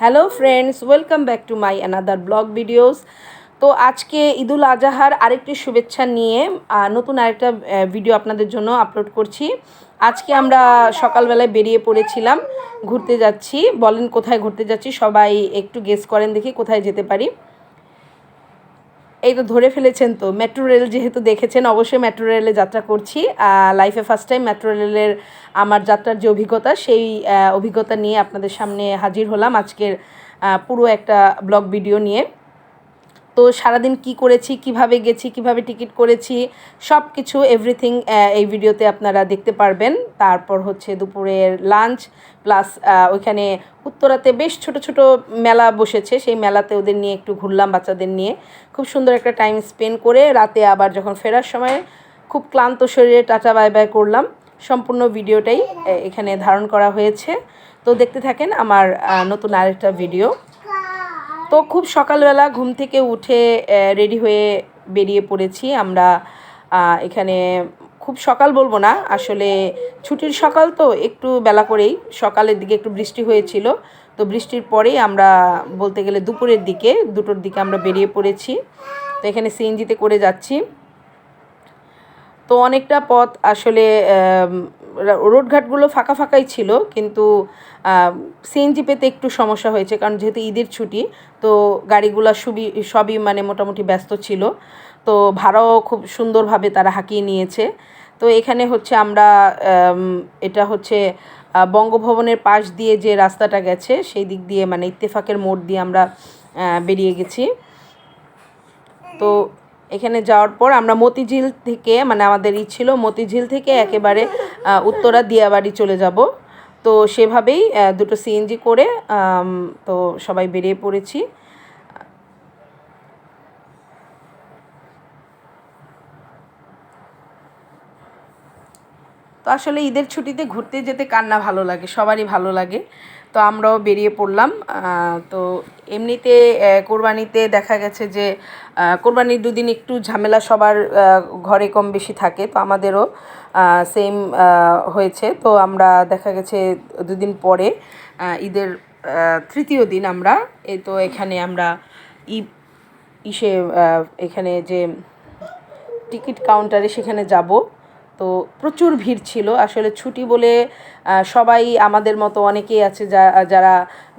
Hello friends welcome back to my another blog videos তো আজকে ঈদুল আজাহার আরেকটি শুভেচ্ছা নিয়ে নতুন আরেকটা ভিডিও আপনাদের জন্য আপলোড করছি। আজকে আমরা সকালবেলায় বেরিয়ে পড়েছিলাম, ঘুরতে যাচ্ছি। বলেন কোথায় ঘুরতে যাচ্ছি, সবাই একটু গেস করেন দেখি কোথায় যেতে পারি। এই তো ধরে ফেলেছেন তো মেট্রো রেল যেহেতু দেখেছেন, অবশ্যই মেট্রো রেলে যাত্রা করছি। লাইফে ফার্স্ট টাইম মেট্রো রেলের আমার যাত্রার যে অভিজ্ঞতা, সেই অভিজ্ঞতা নিয়ে আপনাদের সামনে হাজির হলাম আজকের পুরো একটা ব্লগ ভিডিও নিয়ে। তো সারাদিন কি করেছি, কীভাবে গেছি, কীভাবে টিকিট করেছি সব কিছু এভরিথিং এই ভিডিওতে আপনারা দেখতে পারবেন। তারপর হচ্ছে দুপুরের লাঞ্চ প্লাস ওইখানে উত্তরাতে বেশ ছোট ছোট মেলা বসেছে। সেই মেলাতে ওদের নিয়ে একটু ঘুরলাম বাচ্চাদের নিয়ে। খুব সুন্দর একটা টাইম স্পেন্ড করে রাতে আবার যখন ফেরার সময় খুব ক্লান্ত শরীরে টাটা বাই বাই করলাম। সম্পূর্ণ ভিডিওটাই এখানে ধারণ করা হয়েছে। তো দেখতে থাকেন আমার নতুন আরেকটা ভিডিও তো খুব সকালবেলা ঘুম থেকে উঠে রেডি হয়ে বেরিয়ে পড়েছি। আমরা এখানে খুব সকাল বলব না, আসলে ছুটির সকাল তো একটু বেলা করেই, সকালের দিকে একটু বৃষ্টি হয়েছিল। তো বৃষ্টির পরেই আমরা বলতে গেলে দুপুরের দিকে, দুটোর দিকে আমরা বেরিয়ে পড়েছি। তো এখানে সিএনজিতে করে যাচ্ছি। তো অনেকটা পথ আসলে রোডঘাটগুলো ফাঁকা ফাঁকাই ছিল, কিন্তু সিএনজি পেতে একটু সমস্যা হয়েছে, কারণ যেহেতু ঈদের ছুটি, তো গাড়িগুলো সুবি, সবই মানে মোটামুটি ব্যস্ত ছিল। তো ভাড়াও খুব সুন্দরভাবে তারা হাঁকিয়ে নিয়েছে। তো এখানে হচ্ছে আমরা এটা হচ্ছে বঙ্গভবনের পাশ দিয়ে যে রাস্তাটা গেছে, সেই দিক দিয়ে মানে ইত্তেফাকের মোড় দিয়ে আমরা বেরিয়ে গেছি। তো এখানে যাওয়ার পর আমরা মতিঝিল থেকে মানে আমাদের ই ছিল মতিঝিল থেকে একেবারে উত্তরা দিয়াবাড়ি চলে যাব। তো সেভাবেই দুটো সিএনজি করে তো সবাই বেরিয়ে পড়েছি। তো আসলে ঈদের ছুটিতে ঘুরতে যেতে কান্না ভালো লাগে? সবারই ভালো লাগে। তো আমরাও বেরিয়ে পড়লাম। তো এমনিতে কোরবানিতে দেখা গেছে যে কোরবানির দুদিন একটু ঝামেলা সবার ঘরে কম বেশি থাকে, তো আমাদেরও সেম হয়েছে। তো আমরা দেখা গেছে দুদিন পরে ঈদের তৃতীয় দিন আমরা এই তো এখানে আমরা ই ইসে এখানে যে টিকিট কাউন্টারে সেখানে যাব। তো প্রচুর ভিড় ছিল। আসলে ছুটি বলে সবাই আমাদের মতো অনেকেই আছে যা, যারা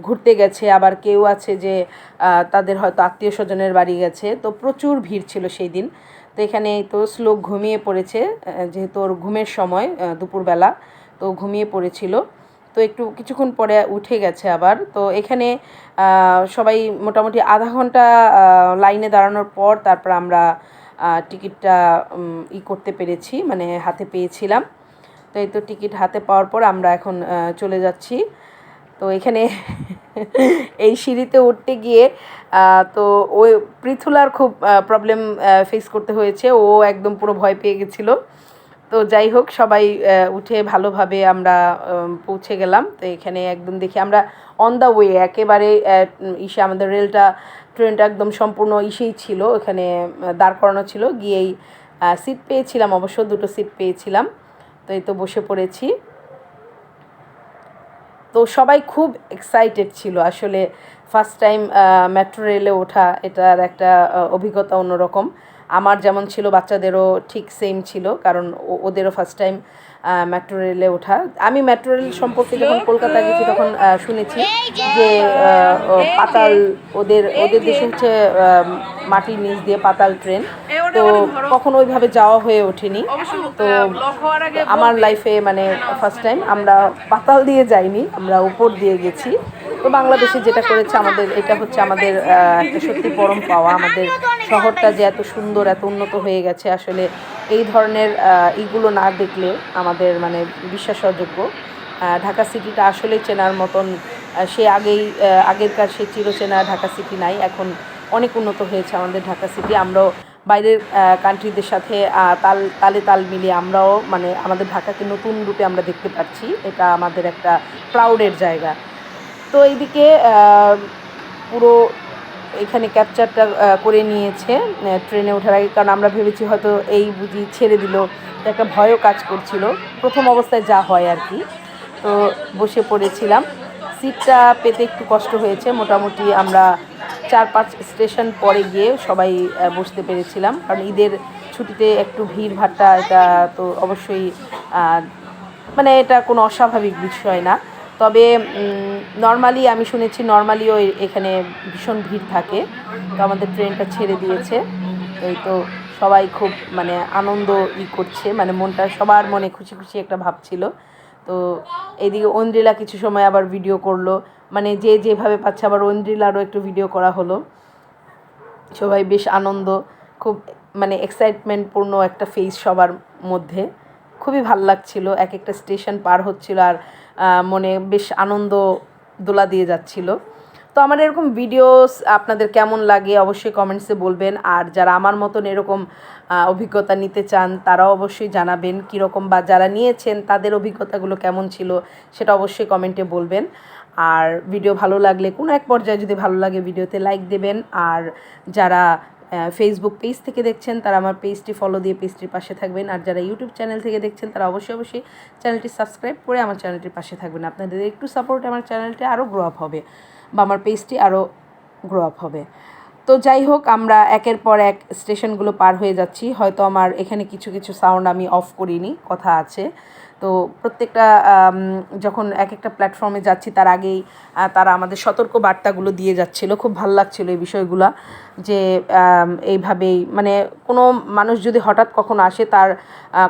ঘুরতে গেছে, আবার কেউ আছে যে তাদের হয়তো আত্মীয় স্বজনের বাড়ি গেছে, তো প্রচুর ভিড় ছিল সেই দিন। তো এখানে তো শ্লোক ঘুমিয়ে পড়েছে যেহেতু ওর ঘুমের সময় দুপুরবেলা, তো ঘুমিয়ে পড়েছিল। তো একটু কিছুক্ষণ পরে উঠে গেছে আবার। তো এখানে সবাই মোটামুটি আধা ঘণ্টা লাইনে দাঁড়ানোর পর তারপর আমরা টিকিটটা ই করতে পেরেছি মানে হাতে পেয়েছিলাম। তো এই তো টিকিট হাতে পাওয়ার পর আমরা এখন চলে যাচ্ছি। তো এখানে এই সিঁড়িতে উঠতে গিয়ে তো ওই পৃথুলার খুব প্রবলেম ফেস করতে হয়েছে। ও একদম পুরো ভয় পেয়ে গেছিল। তো যাই হোক, সবাই উঠে ভালোভাবে আমরা পৌঁছে গেলাম। তো এখানে একদম দেখি আমরা অন দ্য ওয়ে একেবারে ইসে আমাদের রেলটা ট্রেনটা একদম সম্পূর্ণ ইসেই ছিল ওখানে দাঁড় করানো ছিল। গিয়েই সিট পেয়েছিলাম, অবশ্য দুটো সিট পেয়েছিলাম। তো এই তো বসে পড়েছি। তো সবাই খুব এক্সাইটেড ছিল। আসলে ফার্স্ট টাইম মেট্রো রেলে ওঠা, এটার একটা অভিজ্ঞতা অন্যরকম। আমার যেমন ছিল বাচ্চাদেরও ঠিক সেম ছিল কারণ ওদেরও ফার্স্ট টাইম মেট্রো রেলে ওঠা। আমি মেট্রো রেল সম্পর্কে যখন কলকাতা গেছি তখন শুনেছি যে পাতাল ওদের ওদের দেশে হচ্ছে মাটির নিচ দিয়ে পাতাল ট্রেন তো কখনো ওইভাবে যাওয়া হয়ে ওঠেনি। তো আমার লাইফে মানে ফার্স্ট টাইম আমরা পাতাল দিয়ে যাইনি আমরা উপর দিয়ে গেছি। তো বাংলাদেশে যেটা করেছে আমাদের এটা হচ্ছে আমাদের একটা সত্যি পরম পাওয়া আমাদের শহরটা যে এত সুন্দর এত উন্নত হয়ে গেছে আসলে এই ধরনের আহ, ইগুলো না দেখলে আমাদের মানে বিশ্বাসযোগ্য। ঢাকা সিটিটা আসলে চেনার মতন সে আগেই আগেরকার সে চিরচেনা ঢাকা সিটি নাই এখন অনেক উন্নত হয়েছে আমাদের ঢাকা সিটি। আমরাও বাইরের কান্ট্রিদের সাথে তাল তালে তাল মিলিয়ে আমরাও মানে আমাদের ঢাকাকে নতুন রূপে আমরা দেখতে পাচ্ছি এটা আমাদের একটা প্রাউডের জায়গা। তো এইদিকে পুরো এখানে ক্যাপচারটা করে নিয়েছে ট্রেনে ওঠার আগে। কারণ আমরা ভেবেছি হয়তো এই বুঝি ছেড়ে দিল। একটা ভয়ও কাজ করছিল। প্রথম অবস্থায় যা হয় আর কি। তো বসে পড়েছিলাম। সিটটা পেতে একটু কষ্ট হয়েছে। মোটামুটি আমরা চার পাঁচ স্টেশন পরে গিয়ে সবাই বসতে পেরেছিলাম। কারণ ঈদের ছুটিতে একটু ভিড় ভাট্টা, এটা তো অবশ্যই মানে এটা কোনো অস্বাভাবিক বিষয় না। তবে নর্মালি আমি শুনেছি নর্মালিও এখানে ভীষণ ভিড় থাকে। তো আমাদের ট্রেনটা ছেড়ে দিয়েছে। এই তো সবাই খুব মানে আনন্দ ই করছে। মানে মনটা, সবার মনে খুশি খুশি একটা ভাব ছিল। তো এইদিকে ঐন্দ্রিলা কিছু সময় আবার ভিডিও করল। মানে যে যেভাবে পাচ্ছে, আবার ঐন্দ্রিলারও একটু ভিডিও করা হলো। সবাই বেশ আনন্দ, খুব মানে এক্সাইটমেন্টপূর্ণ একটা ফেস সবার মধ্যে। খুবই ভালো লাগছিল। এক একটা স্টেশন পার হচ্ছিল। আর মনে বেশ আনন্দ দোলা দিয়ে যাচ্ছিল। তো আমার এরকম ভিডিওস আপনাদের কেমন লাগে অবশ্যই কমেন্টসে বলবেন। আর যারা আমার মতন এরকম অভিজ্ঞতা নিতে চান, তারাও অবশ্যই জানাবেন কীরকম বা যারা নিয়েছেন, তাদের অভিজ্ঞতাগুলো কেমন ছিল সেটা অবশ্যই কমেন্টে বলবেন। আর ভিডিও ভালো লাগলে কোনো এক পর্যায়ে যদি ভালো লাগে ভিডিওতে লাইক দেবেন। আর যারা ফেসবুক পেজ থেকে দেখছেন, তারা আমার পেজটি ফলো দিয়ে পেজটির পাশে থাকবেন। আর যারা ইউটিউব চ্যানেল থেকে দেখছেন, তারা অবশ্যই অবশ্যই চ্যানেলটি সাবস্ক্রাইব করে আমার চ্যানেলটির পাশে থাকবেন। আপনাদের একটু সাপোর্ট আমার চ্যানেলটি আরও গ্রো আপ হবে বা আমার পেজটি আরও গ্রো আপ হবে। তো যাই হোক, আমরা একের পর এক স্টেশনগুলো পার হয়ে যাচ্ছি। হয়তো আমার এখানে কিছু কিছু সাউন্ড আমি অফ করিনি, কথা আছে। তো প্রত্যেকটা যখন এক একটা প্ল্যাটফর্মে যাচ্ছি, তার আগেই তারা আমাদের সতর্ক বার্তাগুলো দিয়ে যাচ্ছিল। খুব ভালো লাগছিল এই বিষয়গুলো যে এইভাবেই মানে কোনো মানুষ যদি হঠাৎ কখনো আসে, তার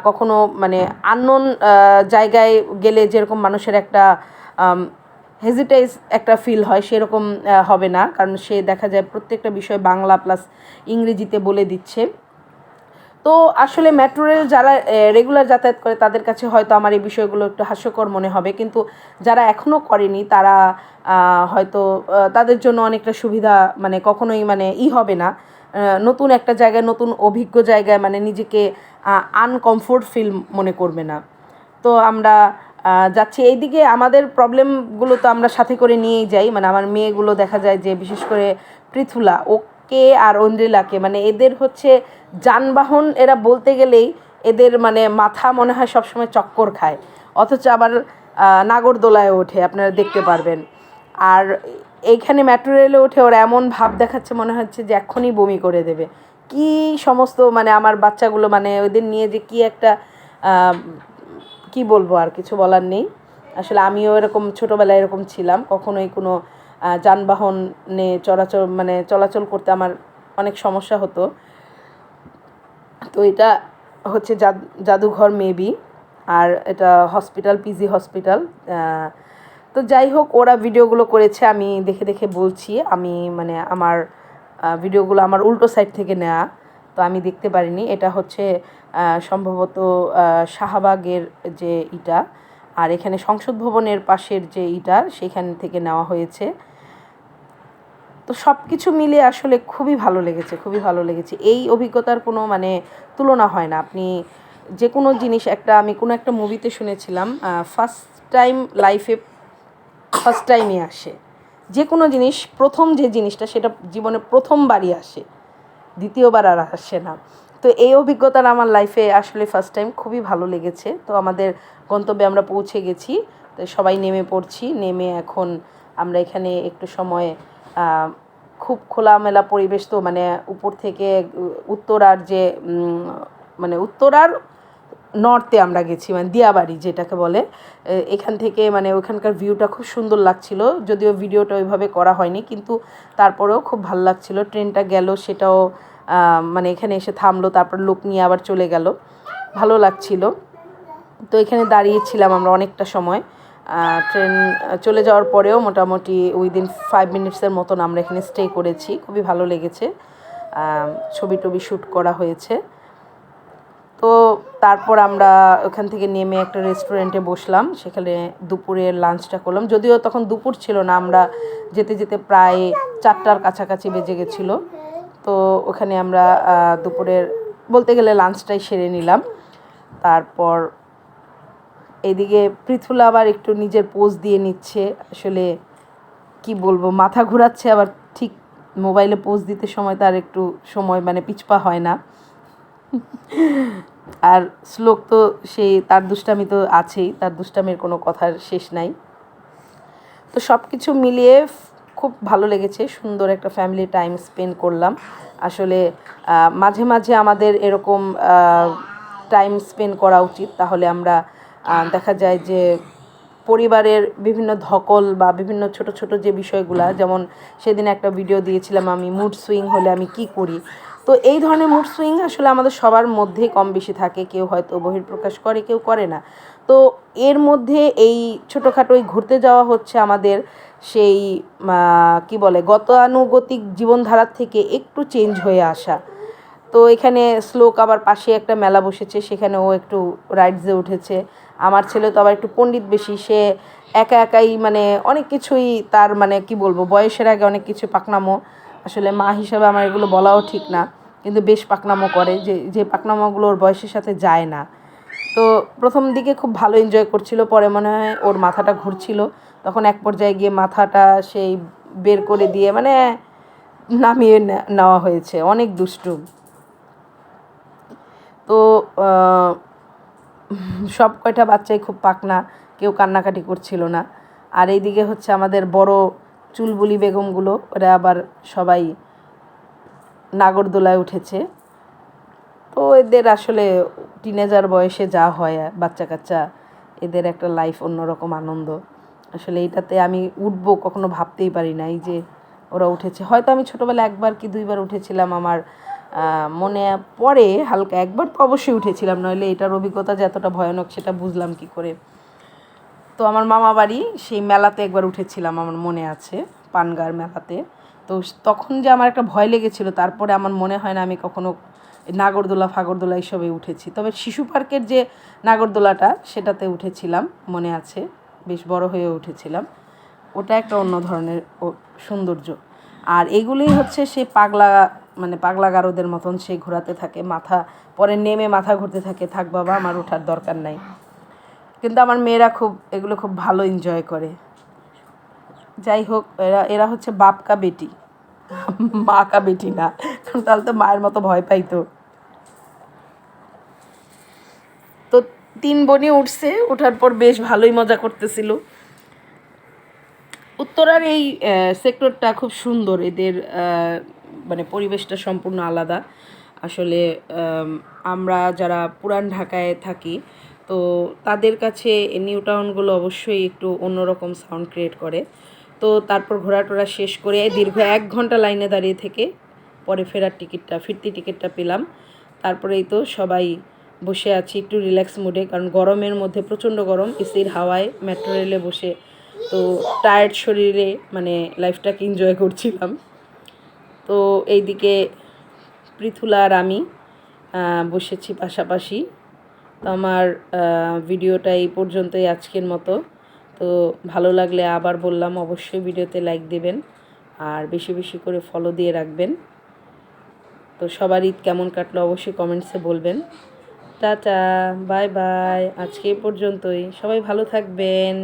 কখনো মানে আননোন জায়গায় গেলে যেরকম মানুষের একটা হেজিটাইজ একটা ফিল হয়, সেরকম হবে না। কারণ সে দেখা যায় প্রত্যেকটা বিষয় বাংলা প্লাস ইংরেজিতে বলে দিচ্ছে। তো আসলে মেট্রো রেল যারা রেগুলার যাতায়াত করে তাদের কাছে হয়তো আমার এই বিষয়গুলো একটু হাস্যকর মনে হবে। কিন্তু যারা এখনও করেনি তারা হয়তো তাদের জন্য অনেকটা সুবিধা মানে কখনোই মানে ই হবে না। নতুন একটা জায়গায়, নতুন অভিজ্ঞ জায়গায় মানে নিজেকে আনকমফোর্ট ফিল মনে করবে না। তো আমরা যাচ্ছি। এইদিকে আমাদের প্রবলেমগুলো তো আমরা সাথে করে নিয়েই যাই। মানে আমার মেয়েগুলো দেখা যায় যে বিশেষ করে পৃথুলা ওকে আর অন্দ্রিলাকে? মানে এদের হচ্ছে যানবাহন, এরা বলতে গেলেই এদের মানে মাথা মনে হয় সবসময় চক্কর খায়। অথচ আবার নাগরদোলায় ওঠে, আপনারা দেখতে পারবেন। আর এইখানে মেট্রো রেলে উঠে ওরা এমন ভাব দেখাচ্ছে, মনে হচ্ছে যে এক্ষুনি বমি করে দেবে। কি সমস্ত মানে আমার বাচ্চাগুলো মানে ওদের নিয়ে যে কি একটা কি বলব আর কিছু বলার নেই। আসলে আমিও এরকম ছোটোবেলায় এরকম ছিলাম, কখনোই কোনো যানবাহনে চলাচল মানে চলাচল করতে আমার অনেক সমস্যা হতো। তো এটা হচ্ছে জাদ- জাদুঘর মেবি আর এটা হসপিটাল পিজি হসপিটাল তো যাই হোক, ওরা ভিডিওগুলো করেছে, আমি দেখে দেখে বলছি, আমি মানে আমার ভিডিওগুলো আমার উল্টো সাইড থেকে নেওয়া তো আমি দেখতে পারিনি। এটা হচ্ছে সম্ভবত শাহবাগের যে ইটা আর এখানে সংসদ ভবনের পাশের যে ইটা, সেখান থেকে নেওয়া হয়েছে। তো সব কিছু মিলে আসলে খুবই ভালো লেগেছে, খুবই ভালো লেগেছে। এই অভিজ্ঞতার কোনো মানে তুলনা হয় না। আপনি যে কোনো জিনিস, একটা আমি কোনো একটা মুভিতে শুনেছিলাম ফার্স্ট টাইম লাইফে ফার্স্ট টাইমই আসে। যে কোনো জিনিস, প্রথম যে জিনিসটা, সেটা জীবনে প্রথমবারই আসে। দ্বিতীয়বার আর আসে না। তো এই অভিজ্ঞতাটা আমার লাইফে আসলে ফার্স্ট টাইম খুবই ভালো লেগেছে। তো আমাদের গন্তব্যে আমরা পৌঁছে গেছি। তো সবাই নেমে পড়ছি। নেমে এখন আমরা এখানে একটু সময় খুব খোলামেলা পরিবেশ তো মানে উপর থেকে উত্তরার যে মানে উত্তরার নর্থে আমরা গেছি মানে দিয়াবাড়ি যেটাকে বলে। এখান থেকে মানে ওখানকার ভিউটা খুব সুন্দর লাগছিল। যদিও ভিডিওটা ওইভাবে করা হয়নি, কিন্তু তারপরেও খুব ভালো লাগছিল। ট্রেনটা গেল, সেটাও মানে এখানে এসে থামলো, তারপর লোক নিয়ে আবার চলে গেল। ভালো লাগছিল। তো এখানে দাঁড়িয়েছিলাম আমরা অনেকটা সময়। ট্রেন চলে যাওয়ার পরেও মোটামুটি উইদিন ফাইভ মিনিটসের মতন আমরা এখানে স্টে করেছি। খুবই ভালো লেগেছে। ছবি টবি শ্যুট করা হয়েছে। তো তারপর আমরা ওখান থেকে নেমে একটা রেস্টুরেন্টে বসলাম। সেখানে দুপুরের লাঞ্চটা করলাম। যদিও তখন দুপুর ছিল না, আমরা যেতে যেতে প্রায় চারটার কাছাকাছি বেজে গেছিল। তো ওখানে আমরা দুপুরের বলতে গেলে লাঞ্চটাই সেরে নিলাম। তারপর এদিকে পৃথুলা আবার একটু নিজের পোজ দিয়ে নিচ্ছে। আসলে কি বলব, মাথা ঘোরাচ্ছে, আবার ঠিক মোবাইলে পোজ দিতে সময় তার একটু সময় মানে পিছপা হয় না। আর শ্লোক তো সেই, তার দুষ্টামি তো আছেই, তার দুষ্টামির কোনো কথার শেষ নাই। তো সব কিছু মিলিয়ে খুব ভালো লেগেছে, সুন্দর একটা ফ্যামিলি টাইম স্পেন্ড করলাম। আসলে মাঝে মাঝে আমাদের এরকম টাইম স্পেন্ড করা উচিত। তাহলে আমরা দেখা যায় যে পরিবারের বিভিন্ন ধকল বা বিভিন্ন ছোট ছোট যে বিষয়গুলা, যেমন সেদিন একটা ভিডিও দিয়েছিলাম আমি মুড সুইং হলে আমি কি করি? তো এই ধরনের মুড সুইং আসলে আমাদের সবার মধ্যেই কম বেশি থাকে। কেউ হয়তো বহির্প্রকাশ করে, কেউ করে না। তো এর মধ্যে এই ছোটোখাটো ঘুরতে যাওয়া হচ্ছে আমাদের। সেই কি বলে, গতানুগতিক জীবনধারার থেকে একটু চেঞ্জ হয়ে আসা। তো এখানে শ্লোক আবার পাশে একটা মেলা বসেছে সেখানে ও একটু রাইডসে উঠেছে। আমার ছেলে তো আবার একটু পণ্ডিত বেশি, সে একা একাই মানে অনেক কিছুই তার মানে কি বলব, বয়সের আগে অনেক কিছু পাকনামো। আসলে মা হিসাবে আমার এগুলো বলাও ঠিক না, কিন্তু বেশ পাকনামো করে, যে যে পাকনামোগুলো ওর বয়সের সাথে যায় না। তো প্রথম দিকে খুব ভালো এনজয় করছিল, পরে মনে হয় ওর মাথাটা ঘুরছিল। তখন এক পর্যায়ে গিয়ে মাথাটা সেই বের করে দিয়ে মানে নামিয়ে নেওয়া হয়েছে। অনেক দুষ্টু। তো সব কয়টা বাচ্চাই খুব পাকনা, কেউ কান্নাকাটি করছিল না। আর এইদিকে হচ্ছে আমাদের বড় চুলবুলি বেগমগুলো, ওরা আবার সবাই নাগরদোলায় উঠেছে। তো এদের আসলে টিনেজার বয়সে যা হয় বাচ্চা কাচ্চা এদের একটা লাইফ অন্যরকম আনন্দ। আসলে এটাতে আমি উঠবো কখনো ভাবতেই পারি না এই যে ওরা উঠেছে। হয়তো আমি ছোটোবেলায় একবার কি দুইবার উঠেছিলাম আমার মনে পড়ে হালকা, একবার তো অবশ্যই উঠেছিলাম, নইলে এটার অভিজ্ঞতা যে এতটা ভয়ানক সেটা বুঝলাম কি করে। তো আমার মামা বাড়ি, সেই মেলাতে একবার উঠেছিলাম আমার মনে আছে, পানগার মেলাতে। তো তখন যে আমার একটা ভয় লেগেছিল, তারপরে আমার মনে হয় না আমি কখনো নাগরদোলা, ফাগরদোলা এসবে উঠেছি। তবে শিশু পার্কের যে নাগরদোলাটা, সেটাতে উঠেছিলাম, মনে আছে। বেশ বড় হয়ে উঠেছিলাম। ওটা একটা অন্য ধরনের সৌন্দর্য। আর এগুলোই হচ্ছে সে পাগলা মানে পাগলা গারোদের মতন সে ঘোরাতে থাকে, মাথা পরে নেমে মাথা ঘুরতে থাকে, থাক বাবা, আমার ওঠার দরকার নাই। কিন্তু আমার মেয়েরা খুব, এগুলো খুব ভালো এনজয় করে। যাই হোক, এরা এরা হচ্ছে বাপকা বেটি। মা কা বেটি না, কারণ তাহলে তো মায়ের মতো ভয় পাইতো তো তিন বোনই উঠছে, ওঠার পর বেশ ভালোই মজা করতেছিল। উত্তরার এই সেক্টরটা খুব সুন্দর, এদের মানে পরিবেশটা সম্পূর্ণ আলাদা। আসলে আমরা যারা পুরান ঢাকায় থাকি, তো তাদের কাছে নিউ টাউনগুলো অবশ্যই একটু অন্যরকম সাউন্ড ক্রিয়েট করে। তো তারপর ঘোরাটোরা শেষ করে দীর্ঘ এক ঘণ্টা লাইনে দাঁড়িয়ে থেকে পরে ফেরার টিকিটটা, ফিরতি টিকিটটা পেলাম। তারপরেই তো সবাই বসে আছি একটু রিল্যাক্স মুডে কারণ গরমের মধ্যে, প্রচণ্ড গরম এসির হাওয়ায় মেট্রো রেলে বসে। তো টায়ার্ড শরীরে মানে লাইফটাকে এনজয় করছিলাম। তো এইদিকে পৃথুলা আর আমি বসেছি পাশাপাশি। তো আমার ভিডিওটা এই পর্যন্তই আজকের মতো। তো ভালো লাগলে আবার বললাম, অবশ্যই ভিডিওতে লাইক দেবেন, আর বেশি বেশি করে ফলো দিয়ে রাখবেন। তো সবার ঈদ কেমন কাটলো অবশ্যই কমেন্টসে বলবেন। Tata bye bye. আজকে পর্যন্তই। সবাই ভালো থাকবেন।